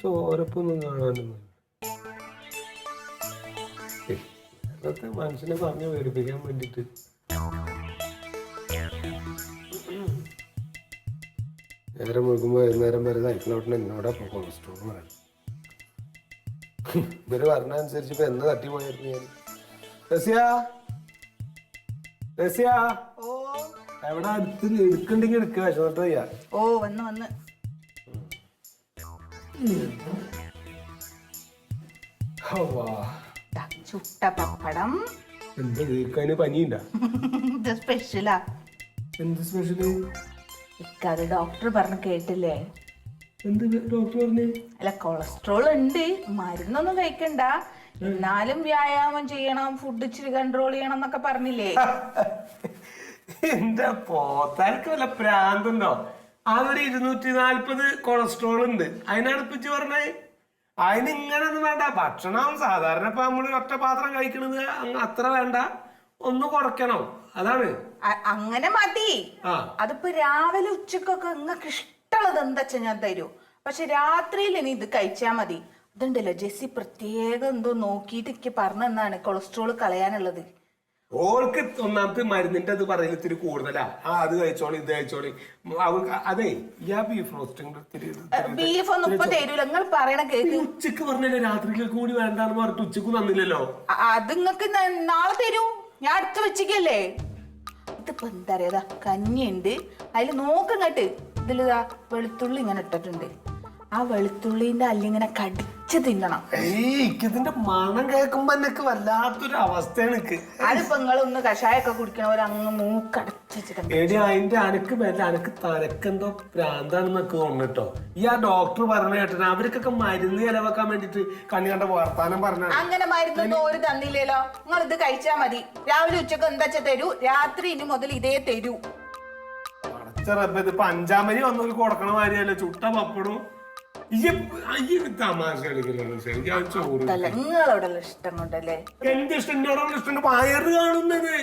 ചോരപ്പൊന്നും കാണാനൊന്നും അതൊക്കെ മനുഷ്യനെ പറഞ്ഞു പേടിപ്പിക്കാൻ വേണ്ടിട്ട്. നേരം മുഴുകുമ്പോ വൈകുന്നേരം വരെ സൈക്കിളോട്ടിന് എന്നോടാ കൊളസ്ട്രോൾ പറയാം. ഇവർ പറഞ്ഞ അനുസരിച്ച് ഇപ്പൊ എന്ന് തട്ടി പോയായിരുന്നു ഞാൻ റസിയ എവിടെ അടുത്ത് എടുക്കണ്ടെങ്കിൽ എടുക്കുക ഓ വന്ന് വന്ന്. ദാ, ചുട്ട പപ്പടം. എന്താ ഇതിന് പനിയുണ്ട ഇത് സ്പെഷ്യലാ എന്ത് സ്പെഷ്യൽ ഇക്കത് ഡോക്ടർ പറഞ്ഞ് കേട്ടില്ലേ? എന്ത് ഡോക്ടർ പറഞ്ഞു? അല്ല കൊളസ്ട്രോൾ ഉണ്ട്. മരുന്നൊന്നും കഴിക്കണ്ട. എന്നാലും വ്യായാമം ചെയ്യണം. ഫുഡ് ഇച്ചിരി കൺട്രോൾ ചെയ്യണം എന്നൊക്കെ പറഞ്ഞില്ലേ? എന്റെ പോത്താർക്ക് വല്ല പ്രാന്തുണ്ടോ? അതൊരു ഇരുന്നൂറ്റി നാല്പത് കൊളസ്ട്രോൾ ഉണ്ട്. അതിനടുപ്പിച്ച് പറഞ്ഞേ അതിന് ഇങ്ങനെ ഒന്നും വേണ്ട. ഭക്ഷണം സാധാരണ ഇപ്പൊ നമ്മൾ ഒറ്റ പാത്രം കഴിക്കണത് അത്ര വേണ്ട. ഒന്ന് കുറയ്ക്കണം. അതാണ്. അങ്ങനെ മതി. ആ. അതിപ്പോ രാവിലെ ഉച്ചക്കൊക്കെ നിങ്ങൾക്ക് ഇഷ്ടമുള്ളത് എന്താ ഞാൻ തരൂ. പക്ഷെ രാത്രിയിൽ ഇനി ഇത് കഴിച്ചാ മതി. അതുണ്ടല്ലോ ജെസ്സി പ്രത്യേകം എന്തോ നോക്കിയിട്ട് എനിക്ക് പറഞ്ഞു തന്നാണ് കൊളസ്ട്രോൾ കളയാനുള്ളത്. ഓൾക്ക് ഒന്നാമത്തെ മരുന്നിന്റെ അത് പറയുന്നത് ഇത്തിരി കൂടുതലാ. ആ അത് കഴിച്ചോളി ഇത് കഴിച്ചോളി. അവൾക്ക് അതെ ഞാൻ ബീഫ് റോസ്റ്റിംഗ് ബീഫ് ഒന്നും ഇപ്പൊ തരൂല. നിങ്ങൾ പറയണ കേക്ക്. ഉച്ചയ്ക്ക് പറഞ്ഞല്ലേ രാത്രിയിലേക്ക് കൂടി വേണ്ടാന്ന് പറഞ്ഞിട്ട് ഉച്ചയ്ക്ക് തന്നില്ലല്ലോ അത് നിങ്ങക്ക് നാളെ തരൂ. ഞാൻ അടുത്ത് വെച്ചിക്കല്ലേ. ഇതിപ്പോ എന്താ പറയാ കഞ്ഞിയുണ്ട്. അതിൽ നോക്കങ്ങട്ട് ഇതിലിതാ വെളുത്തുള്ളി ഇങ്ങനെ ഇട്ടിട്ടുണ്ട്. ആ വെളുത്തുള്ളിന്റെ അല്ലിങ്ങനെ കടിച്ച് തിന്നണം. ഏയ് ഇതിന്റെ മണം കേൾക്കുമ്പോ എന്നൊക്കെ വല്ലാത്തൊരു അവസ്ഥയാണ് എനിക്ക്. അതിപ്പോ നിങ്ങളൊന്ന് കഷായൊക്കെ കുടിക്കണവർ അങ്ങ് മൂക്കടച്ച് വെച്ചിട്ടുണ്ട് എടി അതിന്റെ അനക്ക് വല്ല അനക്ക് തലക്കെന്തോ ഭ്രാന്താണെന്നൊക്കെ തോന്നിട്ടോ ഈ ആ ഡോക്ടർ പറഞ്ഞ കേട്ടോ അവർക്കൊക്കെ മരുന്ന് ചെലവാക്കാൻ വേണ്ടിട്ട് കണ്ണി കണ്ട വർത്താനം പറഞ്ഞു അങ്ങനെ മരുന്നൊന്നും ഒരു തന്നില്ലല്ലോ. നിങ്ങൾ ഇത് കഴിച്ചാ മതി. രാവിലെ ഉച്ചയ്ക്ക് എന്താ വെച്ചാ തരൂ? രാത്രി ഇനി മുതൽ ഇതേ തരൂ. ഇതിപ്പോ അഞ്ചാമരി വന്നൊരു കൊടുക്കണ മാതിരിയല്ലേ? ചുട്ട പപ്പടും തമാശ ഞാൻ ചോറ് അല്ല നിങ്ങളവിടെ ഇഷ്ടം കൊണ്ടല്ലേ എന്ത് ഇഷ്ടം എന്നോടുള്ള ഇഷ്ടം വയറ് കാണുന്നത്.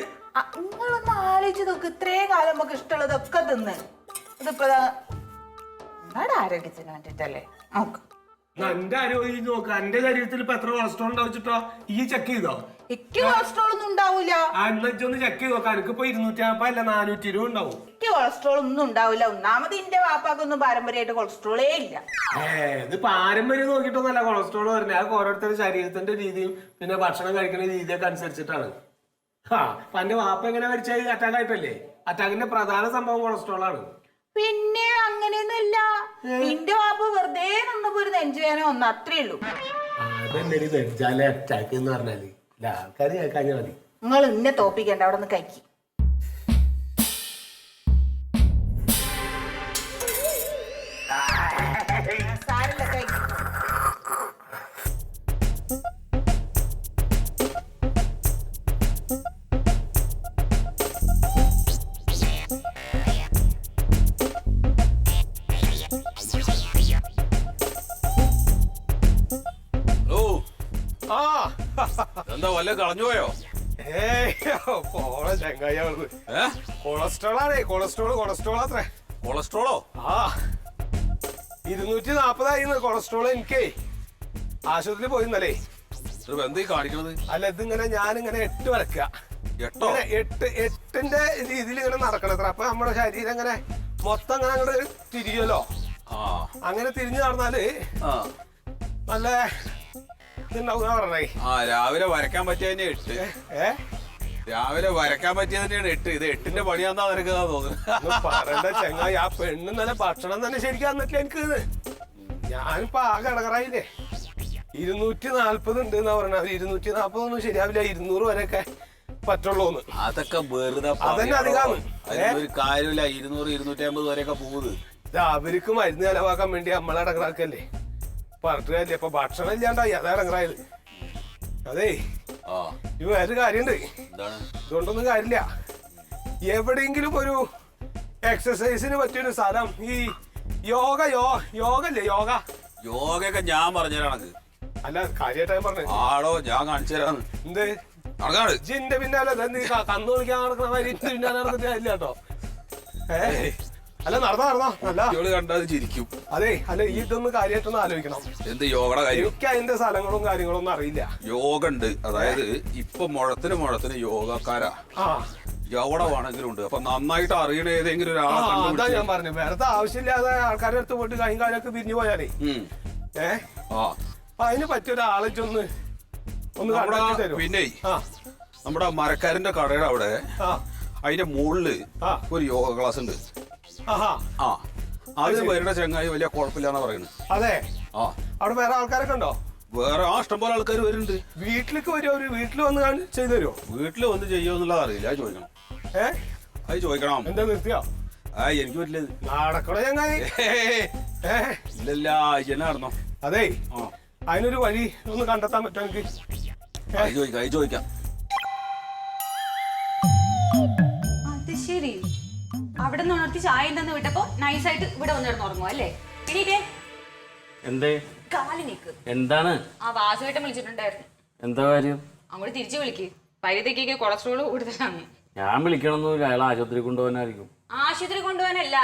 നിങ്ങളൊന്ന് ആലോചിച്ച് നോക്ക് ഇത്രയും കാലം നമുക്ക് ഇഷ്ടമുള്ളതൊക്കെ തിന്ന്. ഇതിപ്പോ നിങ്ങളുടെ ആരോഗ്യത്തിന് വേണ്ടിട്ടല്ലേ? നോക്ക്. എന്റെ ആരോഗ്യം നോക്ക. എന്റെ ശരീരത്തിൽ ഇപ്പൊ എത്ര കൊളസ്ട്രോൾ ഉണ്ടാവിച്ചിട്ടോ ഈ ചെക്ക് ചെയ്തോ? എനിക്ക് കൊളസ്ട്രോൾ ഒന്നും ഉണ്ടാവില്ല ആ എന്നൊന്ന് ചെക്ക് ചെയ്ത് നോക്കാം ഇപ്പൊ ഇരുന്നൂറ്റി നാൽപ്പത് അല്ല നാനൂറ്റി ഇരുപത് ഉണ്ടാവും. എനിക്ക് കൊളസ്ട്രോൾ ഒന്നും ഉണ്ടാവില്ല ഒന്നാമത് എന്റെ വാപ്പാക്കൊന്നും പാരമ്പര്യമായിട്ട് കൊളസ്ട്രോളേ ഇല്ല. ഏ ഇത് പാരമ്പര്യം നോക്കിയിട്ടൊന്നല്ല കൊളസ്ട്രോൾ വരുന്നത്. അത് ഓരോരുത്തരുടെ ശരീരത്തിന്റെ രീതിയും പിന്നെ ഭക്ഷണം കഴിക്കുന്ന രീതിയൊക്കെ അനുസരിച്ചിട്ടാണ്. ആ അപ്പൊ എന്റെ വാപ്പ എങ്ങനെ മരിച്ചത് അറ്റാക്ക് ആയിട്ടല്ലേ? അറ്റാക്കിന്റെ പ്രധാന സംഭവം കൊളസ്ട്രോൾ ആണ്. പിന്നെ അങ്ങനെയൊന്നുമില്ല. നിന്റെ വാപ്പ വെറുതെ നിന്നപ്പോ ഒരു നെഞ്ചുവേന ഒന്ന് അത്രേ ഉള്ളൂ. അതെന്നെ നെഞ്ചാലെ അറ്റാക്ക് എന്ന് പറഞ്ഞാൽ. ആൾക്കാർ കേൾക്കാഞ്ഞാ മതി. നിങ്ങൾ ഇന്നെ തോപ്പിക്കണ്ട അവിടെ നിന്ന് കഴിക്കി. ആ. എന്താ വല്ല കളഞ്ഞു പോയോ? ഏയ് പോളെ ചങ്ങായിയാളത് ഏ? കൊളസ്ട്രോൾ ആണേ കൊളസ്ട്രോൾ കൊളസ്ട്രോൾ അത്രേ. കൊളസ്ട്രോളോ? ആ. ഇരുന്നൂറ്റി നാപ്പതായിരുന്നു കൊളസ്ട്രോൾ എനിക്ക്. ആശുപത്രിയിൽ പോയിന്നല്ലേ ഇത് എന്താ കാണിക്കണത്? അല്ല ഇതിങ്ങനെ ഞാനിങ്ങനെ എട്ട് വരക്കുക എട്ടോ? എട്ട് എട്ടിന്റെ രീതിയിൽ ഇങ്ങനെ നടക്കണത്ര. അപ്പൊ നമ്മുടെ ശരീരം ഇങ്ങനെ മൊത്തം അങ്ങനെ അങ്ങോട്ട് തിരിയുമല്ലോ. ആ. അങ്ങനെ തിരിഞ്ഞു നടന്നാൽ ആ. നല്ല ആ രാവിലെ വരക്കാൻ പറ്റിയതിന്റെ എട്ട് രാവിലെ രാവിലെ പറ്റിയ തന്നെയാണ് എട്ട് ഇത് എട്ടിന്റെ പണിയാന്നാ നിനക്ക് തോന്നുന്നത്? ഒന്ന് പറയണ്ട ചെങ്ങായി ആ പെണ്ണ് നല്ല ഭക്ഷണം തന്നെ ശരിക്കും എനിക്ക് ഞാനിപ്പോ ആ കടകറായില്ലേ ഇരുന്നൂറ്റി നാല്പത് ഉണ്ട് എന്നാ പറഞ്ഞത് ഇരുന്നൂറ്റി നാല്പതൊന്നും ശരിയാവില്ല. ഇരുന്നൂറ് വരെയൊക്കെ പറ്റുള്ളൂന്ന്. അതൊക്കെ വെറുതെ അതന്നെ. അതിനൊരു കാര്യമില്ല. ഇരുന്നൂറ് ഇരുന്നൂറ്റി അമ്പത് വരെയൊക്കെ പോകുന്നത്. ഇത് അവർക്ക് മരുന്ന് ചെലവാക്കാൻ വേണ്ടി നമ്മളെ പറഞ്ഞില്ലേ ഇപ്പൊ ഭക്ഷണം ഇല്ലാണ്ടായി. അതാണ് അതേ ആ. ഈ വേറൊരു കാര്യണ്ട്. എന്താണ്? ഇതുകൊണ്ടൊന്നും കാര്യമില്ല. എവിടെയെങ്കിലും ഒരു എക്സസൈസിന് പറ്റിയൊരു സ്ഥലം ഈ യോഗ യോ യോഗ അല്ലേ യോഗ? യോഗയൊക്കെ ഞാൻ പറഞ്ഞു തരാണക്ക് അല്ല കാര്യമായിട്ടാ പറഞ്ഞത് ആടോ ഞാൻ കാണിച്ചു തരാന്ന്. എന്ത്? നടക്കാണ് ജിന്റെ പിന്നാലെ ഇതെന്ത് ഈ ക- കന്ന് വിളിക്കാൻ നടക്കുന്ന മാതിരി ഇതിന്റെ പിന്നാലെ നടന്നിട്ട് കാര്യമില്ല കേട്ടോ. ഏ? അല്ല നടന്നോ നടന്നോ. അല്ല. കുട്ടികൾ കണ്ടാൽ ചിരിക്കും. അതെ അല്ല ഈ ഇതൊന്ന് കാര്യമായിട്ടൊന്ന് ആലോചിക്കണം. എന്ത് യോഗയുടെ കാര്യം? എനിക്ക് അതിന്റെ സ്ഥലങ്ങളും കാര്യങ്ങളും ഒന്നും അറിയില്ല. യോഗ ഉണ്ട്. അതായത് ഇപ്പൊ മുഴത്തിന് മുഴത്തിന് യോഗക്കാരാ. ആ. എവിടെ വേണമെങ്കിലും ഉണ്ട്. അപ്പൊ നന്നായിട്ട് അറിയണ ഏതെങ്കിലും ആ, ഒരാളെ അതാ കണ്ടുപിടിച്ച് ഞാൻ പറഞ്ഞു. വെറുതെ ആവശ്യമില്ലാതെ ആൾക്കാരുടെ അടുത്ത് പോയിട്ട് കൈയും കാലൊക്കെ പിരിഞ്ഞു പോയാലേ. ഉം. ഏ? ആ. അപ്പൊ അതിന് പറ്റിയ ഒരാളെ ഒന്ന് ഒന്ന് നമ്മുടെ കണ്ടാക്കി തരും പിന്നെ ആ. നമ്മുടെ മരക്കാരന്റെ കടയുടെ അവിടെ ആ. അതിന്റെ മുകളിൽ ആ. ഒരു യോഗ ക്ലാസ് ഉണ്ട്. ആ. അത് വരുന്ന ചങ്ങായി വലിയ കുഴപ്പമില്ലാന്നാ പറയുന്നത്. അതെ. ആ. അവിടെ വേറെ ആൾക്കാരൊക്കെ ഉണ്ടോ? വേറെ ആ ഇഷ്ടംപോലെ ആൾക്കാർ വരുന്നുണ്ട്. വീട്ടിലേക്ക് വരുമോ അവർ വീട്ടിൽ വന്ന് ചെയ്തു തരുമോ വീട്ടിൽ വന്ന് ചെയ്യുമെന്നുള്ളത് അറിയില്ല. അത് ചോദിക്കണം. ഏ? അത് ചോദിക്കണം. എന്താ നിർത്തിയോ? ആ എനിക്ക് പറ്റില്ല. നടക്കണോ ചങ്ങായി? ഇല്ലല്ല ഇജന്നെ നടന്നോ. അതെ. അതിനൊരു വഴി ഒന്ന് കണ്ടെത്താൻ പറ്റുമോ എനിക്ക്? ചോദിക്കാം ചോദിക്കാം. അത് ശരി. അവിടെ നിന്ന് ഉണർത്തി ചായ ഉണ്ടെന്ന് വിട്ടപ്പോ നൈസായിട്ട് ഇവിടെ വന്നിരുന്ന് ഉറങ്ങും അല്ലേ? പിന്നീട്ടേ എന്തേ? കാലി നിക്ക്. എന്താണ്? ആ വാസുവേട്ടൻ വിളിച്ചിട്ടുണ്ടായിരുന്നു. എന്താ കാര്യം? അങ്ങോട്ട് തിരിച്ചു വിളിക്ക്. പരിധിക്ക് കൊളസ്ട്രോൾ കൂടുതലാണ്. ഞാൻ വിളിക്കണമെന്ന് അയാൾ ആശുപത്രി കൊണ്ടുപോകാനായിരിക്കും. ആശുപത്രി കൊണ്ടുപോകാനല്ല.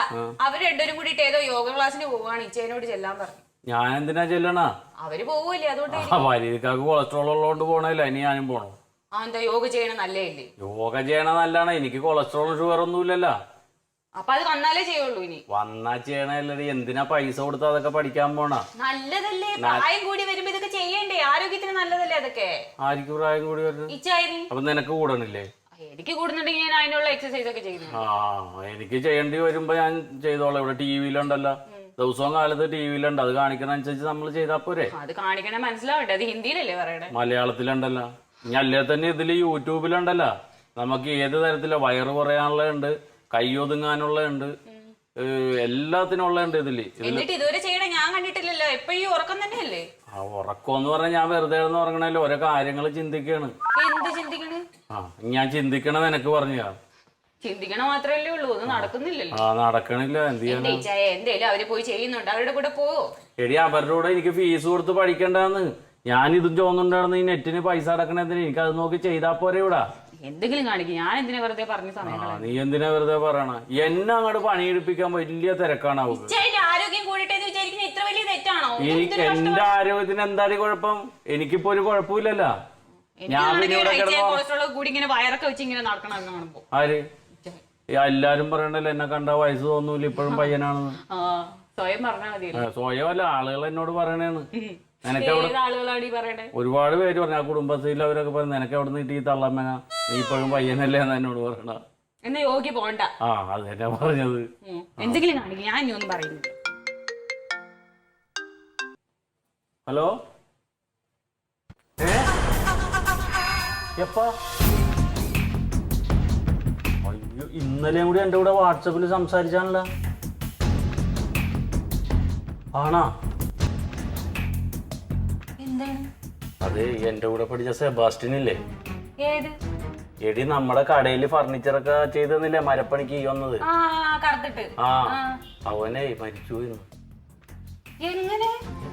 അവർ രണ്ടുപേരും കൂടി ഏതോ യോഗ ക്ലാസ്സിന് പോവാണ്. ഇച്ചേനോട് ചെല്ലാൻ പറഞ്ഞു. ഞാൻ എന്തിനാ ചെല്ലണാ? അവർ പോവില്ലേ അതുകൊണ്ട് ആ വരിക്കാർക്ക് കൊളസ്ട്രോൾ ഉള്ളതുകൊണ്ട് പോണല്ല ഇനി ഞാനും പോണോ. ആ എന്താ യോഗ ചെയ്യണം നല്ലേ യോഗ ചെയ്യണ നല്ലാണ് എനിക്ക് കൊളസ്ട്രോളും ഷുഗർ ഒന്നുമില്ലല്ലോ. അപ്പൊ അത് വന്നാലേ ചെയ്യുള്ളൂ ഇനി. വന്നാ ചെയ്യണല്ലടി എന്തിനാ പൈസ കൊടുത്ത് അതൊക്കെ പഠിക്കാൻ പോണ? നല്ലതല്ലേ. പ്രായം കൂടി വരുമ്പോ ഇതൊക്കെ ചെയ്യണ്ടേ? ആരോഗ്യത്തിന് നല്ലതല്ലേ അതൊക്കെ? ആർക്ക് പ്രായം കൂടി വരുന്നത്? ഇച്ചായി അപ്പൊ നിനക്ക് കൂടണില്ലേ? എനിക്ക് കൂടുന്നുണ്ടെങ്കിൽ ഞാൻ അതിനുള്ള എക്സസൈസ് ഒക്കെ ചെയ്യുന്നു ആ എനിക്ക് ചെയ്യേണ്ടി വരുമ്പോ ഞാൻ ചെയ്തോളാം. ഇവിടെ ടി വിയിലുണ്ടല്ലോ ദിവസവും കാലത്ത് ടി വിയിലുണ്ട് അത് കാണിക്കണ അനുസരിച്ച് നമ്മൾ ചെയ്താ പോരെ? അത് കാണിക്കണ മനസ്സിലാവട്ടെ അത് ഹിന്ദിയിലല്ലേ പറയണേ? മലയാളത്തിലുണ്ടല്ലോ. ഇനി അല്ലേ തന്നെ ഇതിൽ യൂട്യൂബിലുണ്ടല്ലോ. നമുക്ക് ഏത് തരത്തിലെ വയറ് കുറയാനുള്ള ഉണ്ട് കൈ ഒതുങ്ങാനുള്ള ഉണ്ട് എല്ലാത്തിനും ഉള്ള ഉണ്ട് ഇതിൽ എന്നിട്ട് ഇതുവരെ ചെയ്യണേ ഞാൻ കണ്ടിട്ടില്ലല്ലോ. എപ്പോഴും ഉറക്കം തന്നെയല്ലേ? ആ ഉറക്കം എന്ന് പറഞ്ഞാൽ ഞാൻ വെറുതെ ഉറങ്ങണല്ലോ ഓരോ കാര്യങ്ങൾ ചിന്തിക്കാണ്. എന്ത് ചിന്തിക്കണ്? ആ ഞാൻ ചിന്തിക്കണത് എനക്ക് പറഞ്ഞാ ചിന്തിക്കണ മാത്രമല്ലേ ഉള്ളൂ. ഒന്നും നടക്കുന്നില്ലല്ലോ. ആ നടക്കണില്ല. എന്ത് ചെയ്യാൻ എന്തേലും അവർ പോയി ചെയ്യുന്നുണ്ട്. അവരുടെ കൂടെ പോവോ? എടി അവരുടെ കൂടെ എനിക്ക് ഫീസ് കൊടുത്ത് പഠിക്കണ്ടെന്ന്. ഞാൻ ഇതും ചോന്നുണ്ടായിരുന്നു ഈ നെറ്റിന് പൈസ അടക്കണതിന്. എനിക്ക് അത് നോക്കി ചെയ്താ പോരെ ഇവിടെ. എന്തെങ്കിലും കാണിക്കും. ഞാൻ എന്തിനാ വെറുതെ പറഞ്ഞ സമയം ആ നീ എന്തിനാ വെറുതെ പറയണ? എന്നെ അങ്ങോട്ട് പണിയെടുപ്പിക്കാൻ വലിയ തിരക്കാണ് അവക്ക് ആരോഗ്യം കൂടിട്ടെ എന്ന് വിചാരിക്കുന്ന ഇത്ര വലിയ തെറ്റാണോ? എനിക്ക് എന്തൊരു. എന്റെ ആരോഗ്യത്തിന് എന്താണ് കുഴപ്പം? എനിക്കിപ്പോ ഒരു കുഴപ്പമില്ലല്ലോ. എനിക്ക് ഞാൻ കാണുമ്പോ പിന്നെ ഇവിടെ ഇച്ചായ കിടന്നോ? കൊളസ്ട്രോൾ കൂടി ഇങ്ങനെ വയറൊക്കെ വെച്ച് ഇങ്ങനെ നടക്കണം എന്ന് കാണുമ്പോ. ആര്? ഈ എല്ലാരും പറയണ്ടല്ലോ എന്നെ കണ്ട വയസ്സ് തോന്നൂല ഇപ്പോഴും പയ്യനാണെന്ന്. ആ സ്വയം പറഞ്ഞാൽ മതി സ്വയം അല്ല ആളുകൾ എന്നോട് പറയണേന്ന്. നിനക്ക് എവിടെ ഏത് ആളുകളാണ് ഈ പറയണേ. ഒരുപാട് പേര് പറഞ്ഞു ആ കുടുംബശ്രീയിൽ അവരൊക്കെ പറഞ്ഞു നിനക്ക് എവിടെ നിന്ന് ഈ തള്ളമ്മന? നീ ഇപ്പോഴും പയ്യനല്ലേ എന്ന് എന്നോട് പറയണ. എന്നാ യോഗി പോണ്ട. ആ അത് തന്നെ പറഞ്ഞത്. എന്തെങ്കിലും കാണിക്കും ഞാൻ ഇനി ഒന്നും പറയുന്നു ഹലോ? എപ്പാ? അയ്യോ ഇന്നലെയും കൂടി എന്റെ കൂടെ വാട്സപ്പിൽ സംസാരിച്ചാണല്ലോ. ആണാ? അത് എന്റെ കൂടെ പഠിച്ച സെബാസ്റ്റ്യൻ ഇല്ലേ ഏത്? എടി നമ്മുടെ കടയിൽ ഫർണിച്ചറൊക്കെ ചെയ്തെന്നില്ലേ? മരപ്പണിക്ക് ഈ വന്നത്. ആ അവനെ മരിച്ചു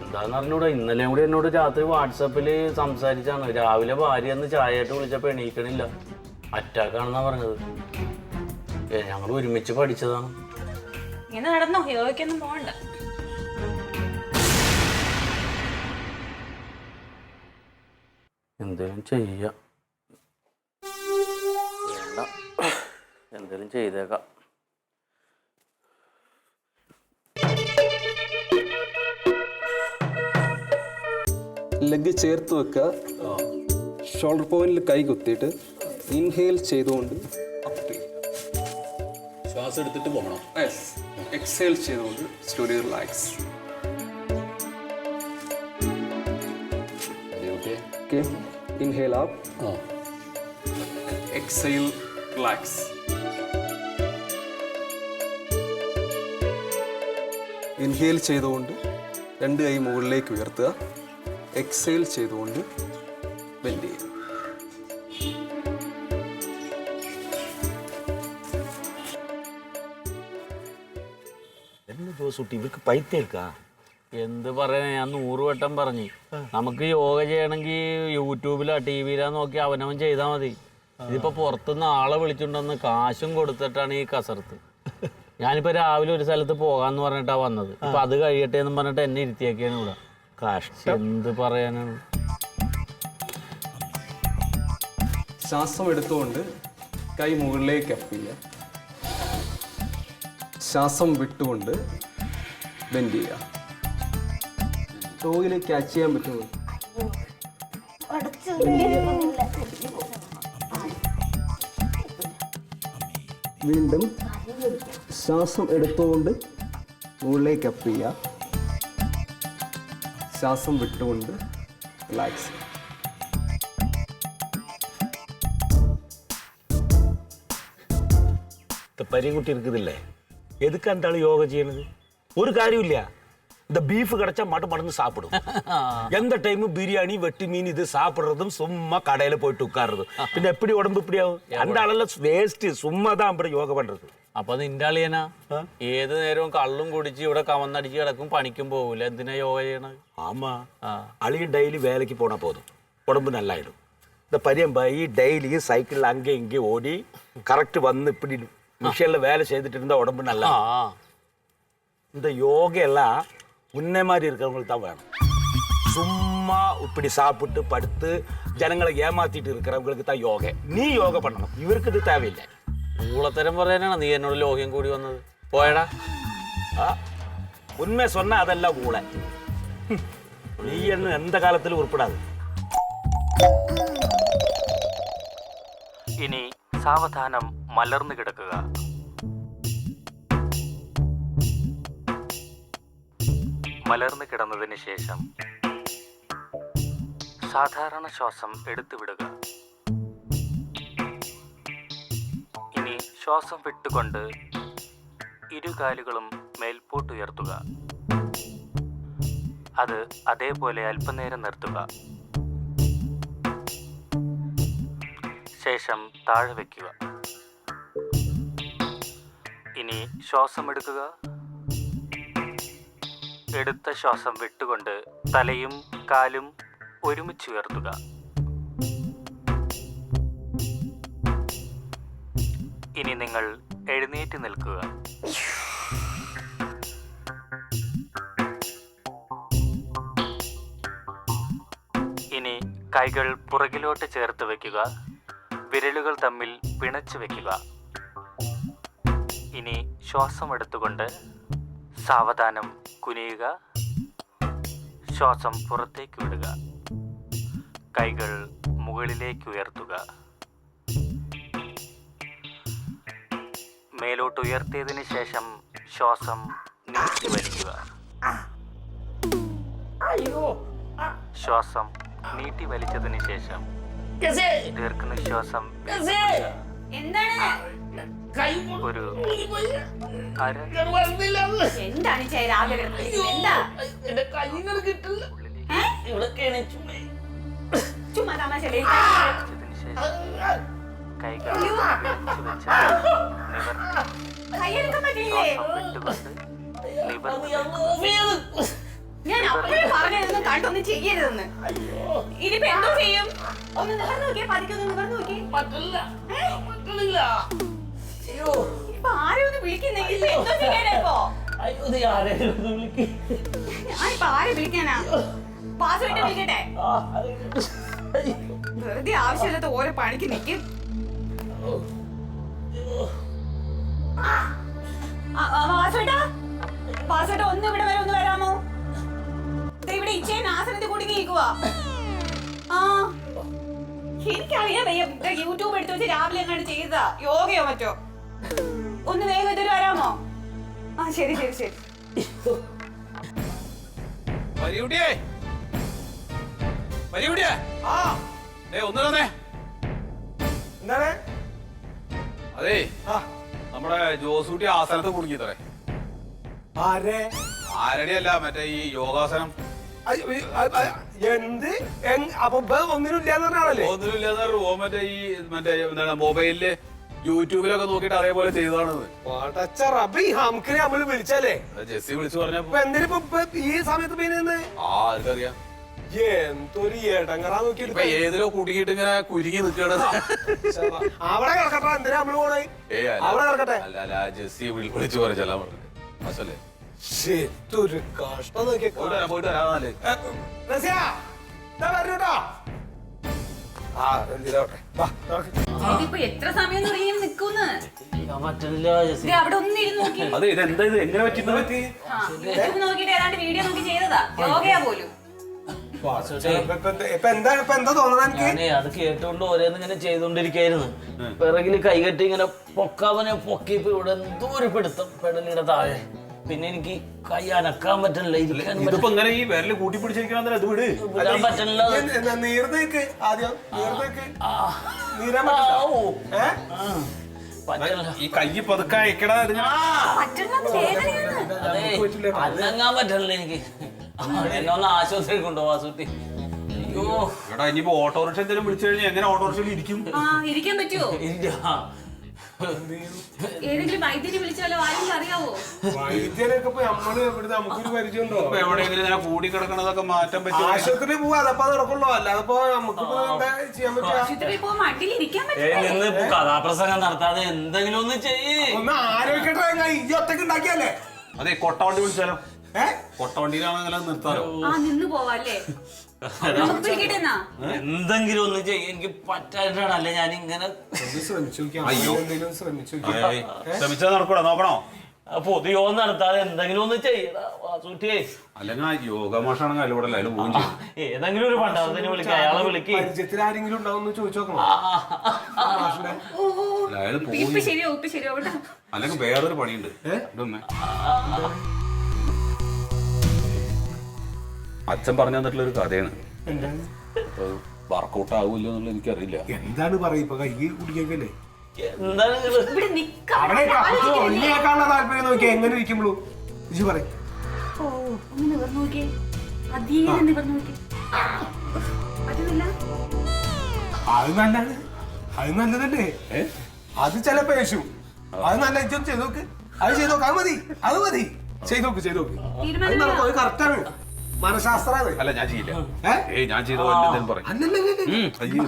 എന്താന്ന് അറിഞ്ഞൂടാ? ഇന്നലെ കൂടി എന്നോട് രാത്രി വാട്സപ്പിൽ സംസാരിച്ചാണ് രാവിലെ ഭാര്യ എന്ന് ചായയായിട്ട് വിളിച്ചപ്പോ എണീക്കണില്ല. അറ്റാക്കാണെന്നാ പറഞ്ഞത്. ഏ ഞങ്ങൾ ഒരുമിച്ച് പഠിച്ചതാണ്. നടന്നോ? യോഗയ്ക്കൊന്നും പോകണ്ട എന്തേലും ചെയ്യാം. വേണ്ട. എന്തേലും ചെയ്തേക്കാം. ലെഗ് ചേർത്ത് വെക്കുക. ഷോൾഡർ പോയിന്റിൽ കൈ കുത്തിയിട്ട് ഇൻഹെയിൽ ചെയ്തുകൊണ്ട് അപ്പ് ചെയ്യുക. ശ്വാസം എടുത്തിട്ട് പോകണം. എക്സേൽ ചെയ്തുകൊണ്ട് studio relax inhale up exhale relax inhale ചെയ്തുകൊണ്ട് രണ്ട് കൈ മുകളിലേക്ക് ഉയർത്തുക എക്സൈൽ ചെയ്തുകൊണ്ട് ബെൻഡ് ചെയ്യുക என்ன ஜோசூட்டி இவருக்கு பைத்தியம் இருக்கா എന്ത് പറയാ ഞാൻ നൂറ് വട്ടം പറഞ്ഞു. നമുക്ക് യോഗ ചെയ്യണമെങ്കിൽ യൂട്യൂബിലാ ടി വിയിലാ നോക്കി അവനവൻ ചെയ്താൽ മതി. ഇതിപ്പോ പുറത്തുനിന്ന് ആളെ വിളിച്ചുണ്ടെന്ന് കാശും കൊടുത്തിട്ടാണ് ഈ കസർത്ത്. ഞാനിപ്പോ രാവിലെ ഒരു സ്ഥലത്ത് പോകാന്ന് പറഞ്ഞിട്ടാ വന്നത്. ഇപ്പൊ അത് കഴിയട്ടെ എന്ന് പറഞ്ഞിട്ട് എന്നെ ഇരുത്തിയാക്കിയാണ് ഇവിടെ. കഷ്ടം എന്ത് പറയാനാണ്? ശ്വാസം എടുത്തുകൊണ്ട് കൈ മുകളിലേക്ക് അപ്പ് ചെയ്യുക ശ്വാസം വിട്ടുകൊണ്ട് ബെൻഡ് ചെയ്യുക ടോയിൽ ക്യാച്ച് ചെയ്യാൻ പറ്റുമോ? വീണ്ടും ശ്വാസം എടുത്തുകൊണ്ട് മുകളിലേക്ക് അപ്പ് ചെയ്യുക. ശ്വാസം വിട്ടുകൊണ്ട് റിലാക്സ് ചെയ്യുക പരിയൻകുട്ടി ഇരിക്കുന്നില്ലേ? എതുക്കാണ് യോഗ ചെയ്യണത്? ഒരു കാര്യമില്ല இந்த பீஃப் கிடைச்சா மட்டும் மடந்து சாப்பிடும் எந்த டைமும் பிரியாணி வெட்டி மீன் இது சாப்பிடுறதும் சும்மா கடையில போயிட்டு உட்கார்றது பின்ன எப்படி உடம்பு இப்படி ஆகும் அந்த ஆளெல்லாம் வேஸ்ட் சும்மா தான் அப்படி யோகா பண்றது അപ്പൊ നിന്റെ അളിയനാ ഏത് നേരവും കള്ളും കുടിച്ച് ഇവിടെ കവന്നടിച്ച് കിടക്കും പണിക്കും പോകൂല എന്തിനാ യോഗ ചെയ്യണത് ஆமா அழியும் டெய்லி வேலைக்கு போனா போதும் உடம்பு நல்லாயிடும் இந்த பரியம்பாயி டெய்லியும் சைக்கிள் அங்கே இங்கே ஓடி கரெக்ட் வந்து இப்படி மிஷினில் வேலை செய்துட்டு இருந்தா உடம்பு நல்லா ആ இந்த யோகா எல்லாம் உன்னை மாதிரி இருக்கிறவங்களுக்கு தான் வேணும் சும்மா இப்படி சாப்பிட்டு படுத்து ஜனங்களை ஏமாத்திட்டு இருக்கிறவங்களுக்கு தான் யோகா நீ யோகா பண்ணணும் இவருக்கு இது தேவையில்லை ഊളത്തരം പറയാനാണ് നീ എന്നോട് ലോഹ്യം കൂടി വന്നത് പോയടാ ஆ, உண்மை சொன்னா அதெல்லாம் ஊழ நீ என்ன எந்த காலத்திலும் உருப்படாது ഇനി സാവധാനം മലർന്നു കിടക്കുക മലർന്നു കിടന്നതിന് ശേഷം സാധാരണ ശ്വാസം എടുത്തുവിടുക. ഇനി ശ്വാസം വിട്ടുകൊണ്ട് ഇരുകാലുകളും മേൽപോട്ടുയർത്തുക അത് അതേപോലെ അല്പനേരം നിർത്തുക. ശേഷം താഴെ വയ്ക്കുക. ഇനി ശ്വാസം എടുക്കുക എടുത്ത ശ്വാസം വിട്ടുകൊണ്ട് തലയും കാലും ഒരുമിച്ച് ഉയർത്തുക. ഇനി നിങ്ങൾ എഴുന്നേറ്റ് നിൽക്കുക. ഇനി കൈകൾ പുറകിലോട്ട് ചേർത്ത് വയ്ക്കുക. വിരലുകൾ തമ്മിൽ പിണച്ചു വയ്ക്കുക. ഇനി ശ്വാസം എടുത്തുകൊണ്ട് സാവധാനം കുനിയുക. ശ്വാസം പുറത്തേക്ക് വിടുക. കൈകൾ മുകളിലേക്ക് ഉയർത്തുക. മേലോട്ട് ഉയർത്തിയതിന് ശേഷം ശ്വാസം നീട്ടി വലിക്കുക. ശ്വാസം നീട്ടി വലിച്ചതിന് ശേഷം ദീർഘനിശ്വാസം എന്താണ്? ഒരു അര എന്താണ് ചേ രാവിലെ എന്താ? ചുമ്മാ തമാശ വെച്ചതിന് ശേഷം കൈകൾ വിരിച്ചു വെച്ച് നിവർത്തി കൈയെടുക്കാൻ പറ്റില്ലേ ശ്വാസം വിട്ടുകൊണ്ട് നിവർത്തി ഞാൻ അപ്പോഴേ പറഞ്ഞതൊന്നും കണ്ടൊന്നും ചെയ്യരുതെന്ന്. ഇനിയിപ്പോ എന്തോ ചെയ്യും? ഒന്ന് നിവർന്നു നോക്കിയേ പതിക്കൊന്ന് നിവർന്നു നോക്കിയേ. ഇപ്പൊ ആരും ഒന്ന് വിളിക്കുന്നെങ്കിൽ എന്തോ ചെയ്യാനാ ഇപ്പൊ? ഞാനിപ്പോ ആരെ വിളിക്കാനാ? പാസ്വേഡ് വിളിക്കട്ടെ? വെറുതെ ആവശ്യമില്ലാത്ത ഓരോ പണിക്ക് നിൽക്കും പാസ്വേഡാ? പാസ്വേഡ് ഒന്ന് ഇവിടെ വരെ ഒന്ന് വരാമോ? ദേ ഇവിടെ ഇച്ചേ നാസനത്തിൽ കുടുങ്ങി നിൽക്കുക ആ. എനിക്കറിയാൻ വയ്യ. ദേ യൂട്യൂബ് എടുത്ത് വെച്ച് രാവിലെ എങ്ങാണ്ട് ചെയ്തതാ. യോഗയോ മറ്റോ? ഒന്ന് വേഗം ഇതൊരു വരാമോ? ആ ശരി ശരി ശരി. പരിയുടിയേ പരിയുടിയേ ആ ഒന്ന് തന്നെ. എന്താണ്? അതേ ആ. നമ്മുടെ ജോസൂട്ടി ആസനത്ത് കുടുങ്ങി തറേ ആരെ? ആരടിയല്ല മറ്റേ ഈ യോഗാസനം. എന്ത്? അപ്പൊ ഒന്നിനും ഇല്ലാന്ന് പറഞ്ഞാണല്ലേ ഒന്നുമില്ലാതെ പറഞ്ഞു മറ്റേ ഈ മറ്റേ എന്താണ് മൊബൈലിൽ യൂട്യൂബിലൊക്കെ നോക്കിട്ട് അതേപോലെ ചെയ്തതാണത്. പടച്ച റബ്ബ് വിളിച്ചല്ലേ? അത് ജെസ്സി വിളിച്ചു പറഞ്ഞപ്പോ ഇപ്പൊ എന്തിനിപ്പോ ഇപ്പൊ ഈ സമയത്ത് പിന്നെ ആ എന്തൊരു ഏടങ്ങറാ ഏതിലോ കുടുങ്ങിയിട്ട് ഇങ്ങനെ കുരുങ്ങി നിൽക്കണ അവിടെ കിടക്കട്ടെ എന്തിനാ നമ്മൾ പോണേ? ഏയ്. അവിടെ കിടക്കട്ടെ. അല്ല അല്ല ആ ജെസ്സി വിളി- വിളിച്ചു പറയാ ചെല്ലാൻ പറഞ്ഞു ശ്ശേ, എന്തൊരു കഷ്ടം നോക്കിയ. വരാം പോയിട്ട്. ഇതിപ്പോ എത്ര സമയം തുടങ്ങി നിക്കൂന്ന്? ഞാൻ പറ്റുന്നില്ല അവിടെ ഒന്നും ഇരുന്ന് നോക്കി. അതെ ഇതെന്താ ഇത് എങ്ങനെ പറ്റുന്നത് ആ, യൂട്യൂബ് നോക്കിയിട്ട് ഏതാണ്ട് വീഡിയോ നോക്കി ചെയ്തതാ. യോഗയാ പോലും. ഇപ്പൊ എന്താ- ഇപ്പൊ എന്താ ഇപ്പൊ എന്താ തോന്നുന്നത് എനിക്ക്? ഞാനേ അത് കേട്ടുകൊണ്ട് ഓരോന്ന് ഇങ്ങനെ ചെയ്തോണ്ടിരിക്കായിരുന്നു. പിറകിൽ കൈകെട്ടി ഇങ്ങനെ പൊക്കാവനെ പൊക്കിയപ്പോ ഇവിടെ എന്തോ ഒരു പിടുത്തം പെടലിയുടെ താഴെ. പിന്നെ എനിക്ക് കൈ അനക്കാൻ പറ്റണില്ല ഇരിക്കാൻ ഇതിപ്പോ ഇങ്ങനെ ഈ വിരൽ കൂട്ടി പിടിച്ചിരിക്കണമെന്നല്ല അത്. വിട് പറ്റില്ല ആദ്യം നീരാൻ ആ, പറ്റില്ല. ഈ കൈ പതുക്കെ അയക്കടാ അനങ്ങാൻ പറ്റണില്ല എനിക്ക്. എന്നെ ഒന്ന് ആശുപത്രി കൊണ്ടുപോവാ സുട്ടി അയ്യോ. എടാ ഇനിയിപ്പോ ഓട്ടോറിക്ഷ എന്തെങ്കിലും വിളിച്ചു കഴിഞ്ഞാൽ എങ്ങനെ ഓട്ടോറിക്ഷയിൽ ഇരിക്കും? ആ ഇരിക്കാൻ പറ്റുമോ ഇല്ല ഏതെങ്കിലും വിളിച്ചാലോ ആരെങ്കിലും അറിയാവോ വൈദ്യനൊക്കെ ഇപ്പൊ നമ്മൾ ഇവിടുന്ന് നമുക്കൊരു പരിചയമുണ്ടോ? ഇപ്പൊ എവിടെയെങ്കിലും ഇങ്ങനെ കൂടി കിടക്കണതൊക്കെ മാറ്റാൻ പറ്റുമോ? ആശുപത്രി പോവാ അതപ്പോ നടക്കുള്ളൂ. അല്ലാതെ ഇപ്പൊ നമുക്കിപ്പോ എന്താ ചെയ്യാൻ പറ്റുക? ആശുപത്രിയിൽ പോകുമ്പോ മടിയിൽ ഇരിക്കാൻ ഏ പറ്റില്ലേ നിന്ന് ഇപ്പൊ കഥാപ്രസംഗം നടത്താതെ എന്തെങ്കിലും ഒന്ന് ചെയ്യ്. ഒന്ന് ആരോഗ്യട്ടെ ഈ ഒറ്റയ്ക്ക് ഉണ്ടാക്കിയല്ലേ? അതെ കൊട്ടവണ്ടി വിളിച്ചാലോ? ഏ? കൊട്ടവണ്ടിയിലാണെങ്കിൽ നിർത്താലോ? ആ നിന്ന് പോവാല്ലേ? എന്തെങ്കിലും ഒന്ന് ചെയ്യും എനിക്ക് പറ്റായിട്ടാണ് അല്ലെ ഞാൻ ഇങ്ങനെ ഒന്ന് ശ്രമിച്ചു നോക്കിയാ അയ്യോ. ശ്രമിച്ചു നടക്കൂടാ നോക്കണോ? പൊതുയോ നടത്താതെ എന്തെങ്കിലും ഒന്ന് ചെയ്യടാ വാസുട്ടിയെ അല്ലെങ്കിൽ യോഗമാഷാണെങ്കിൽ അതിലൂടെ അല്ല അതിൽ ചെയ്യും. ഏതെങ്കിലും ഒരു പണ്ടാവത്തിന് വിളിക്ക അയാളെ വിളിക്ക്. പരിചയത്തിൽ ആരെങ്കിലും ഉണ്ടാവും ചോദിച്ചു നോക്കണം? മാഷിനെ. അല്ല, അയാൾ പോവും ഇപ്പൊ ശരിയോ ഇപ്പൊ ശരിയോ അവിടെ അല്ലെങ്കിൽ വേറൊരു പണിയുണ്ട്. ഇതൊന്ന്. അച്ഛൻ പറഞ്ഞു തന്നിട്ടുള്ള ഒരു കഥയാണ്. വർക്കൗട്ട് ആവില്ല എന്നുള്ളത് എനിക്കറിയില്ല. എന്താണ് പറയ ഇപ്പൊ കൈ കുടിക്കല്ലേ എന്താണ് ഇവിടെ നിക്കാം. അവിടെ ഒന്നിയേക്കാളുള്ള താല്പര്യം നോക്കിയാ എങ്ങനെ ഇജി പറയും. അത് നല്ലതല്ലേ? അത് ചിലപ്പോ യേശു. അത് നല്ല ചെയ്ത് നോക്ക്. അത് ചെയ്ത് നോക്ക്. അത് മതി. അത് മതി. ചെയ്ത് നോക്ക് ചെയ്ത് നോക്ക്. അത് കറക്റ്റാണ് മനഃശാസ്ത്രാണ് അല്ല ഞാൻ ചെയ്യില്ല? ഏയ് ഞാൻ ചെയ്ത എന്തെങ്കിലും പറയും. ചെയ്യാ?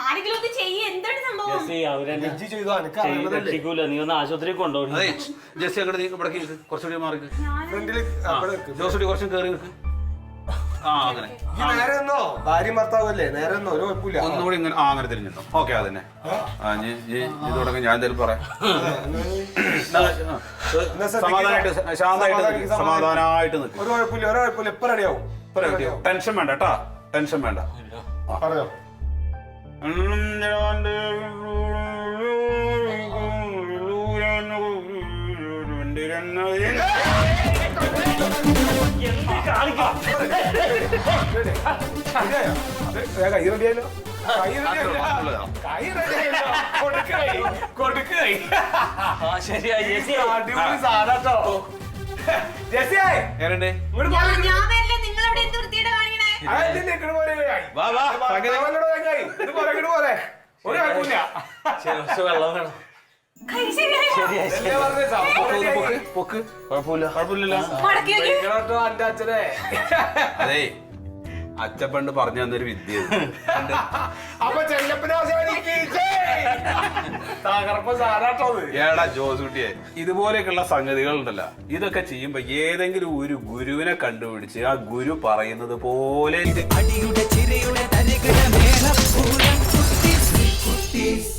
ആരെങ്കിലും ഒന്ന് ചെയ്യേ. എന്താണ് സംഭവം? നീ ഒന്ന് ജസ്റ്റ് അങ്ങോട്ട് നീ ഇവിടെ. കുറച്ചുകൂടി മാറി. ജോസൂട്ടി കുറച്ചും കയറി നിൽക്ക് അങ്ങനെ. നേരെ നിന്നോ ഭാര്യയും ഭർത്താവല്ലേ നേരെ നിന്നോ ഒരു കുഴപ്പമില്ല. ഒന്നുകൂടി ഇങ്ങനെ ആ അങ്ങനെ തിരിഞ്ഞിട്ടോ. ഓക്കെ അതന്നെ ആ. നീ നീ ഇത് തുടങ്ങി ഞാൻ എന്തായാലും പറയാം. എന്നാ ശ്രദ്ധിക്കുക. സമാധാനമായിട്ട് ശാന്തമായിട്ട് നിൽക്ക്. സമാധാനം. സമാധാനമായിട്ട് നിൽക്ക് ഒരു കുഴപ്പമില്ല ഒരു കുഴപ്പമില്ല. ഇപ്പൊ റെഡിയാവും. ടെൻഷൻ വേണ്ട കേട്ടാ. ടെൻഷൻ വേണ്ട. പറഞ്ഞോ കൈ റെഡിയായല്ലോ. ഒരു കുഴപ്പമില്ല വെള്ളം വേണം കൈ അച്ഛൻ പണ്ട് അതേ. പറഞ്ഞു തന്നൊരു വിദ്യ. അപ്പൊ അത്. ഏടാ ജോസൂട്ടിയെ ഇതുപോലെയൊക്കെയുള്ള സംഗതികൾ ഉണ്ടല്ലോ ഇതൊക്കെ ചെയ്യുമ്പോ ഏതെങ്കിലും ഒരു ഗുരുവിനെ കണ്ടുപിടിച്ച് ആ ഗുരു പറയുന്നത് പോലെ അടിയുടെ ചിരിയുടെ തരികിട കുട്ടീസ്